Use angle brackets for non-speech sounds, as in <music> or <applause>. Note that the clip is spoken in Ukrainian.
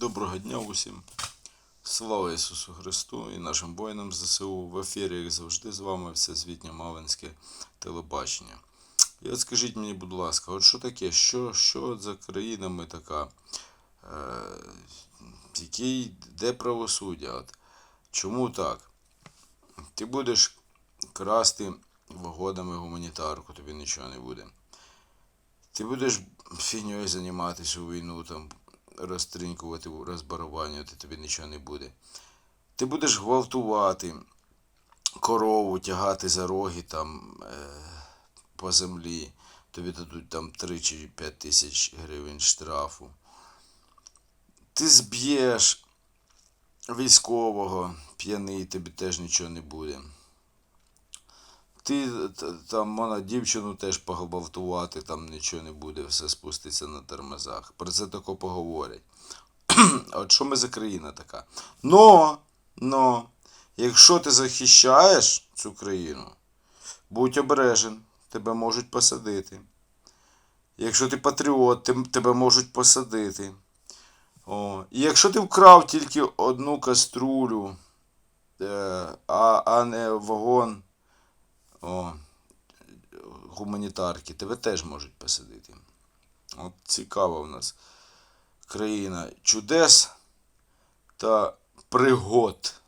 Доброго дня усім. Слава Ісусу Христу і нашим воїнам ЗСУ. В ефірі, як завжди, з вами всесвітнє Мавинське телебачення. І от скажіть мені, будь ласка, от що таке? Що, що за країна ми така? Е, де правосуддя? От? Чому так? Ти будеш красти вагонами гуманітарку, тобі нічого не буде. Ти будеш фігньою займатися у війну, там, розтринькувати, розбарабанювати, тобі нічого не буде. Ти будеш гвалтувати корову, тягати за роги там, е, по землі, тобі дадуть там 3 чи 5 тисяч гривень штрафу. Ти зб'єш військового, п'яний, тобі теж нічого не буде. Ти там можна дівчину теж погвалтувати, там нічого не буде, все спуститься на тормозах. Про це тако поговорять. <clears throat> От що ми за країна така? Но, но, якщо ти захищаєш цю країну, будь обережен, тебе можуть посадити. Якщо ти патріот, тебе можуть посадити. О, і якщо ти вкрав тільки одну каструлю, е, а, а не вагон гуманітарки, тебе теж можуть посадити. От цікава в нас країна чудес та пригод.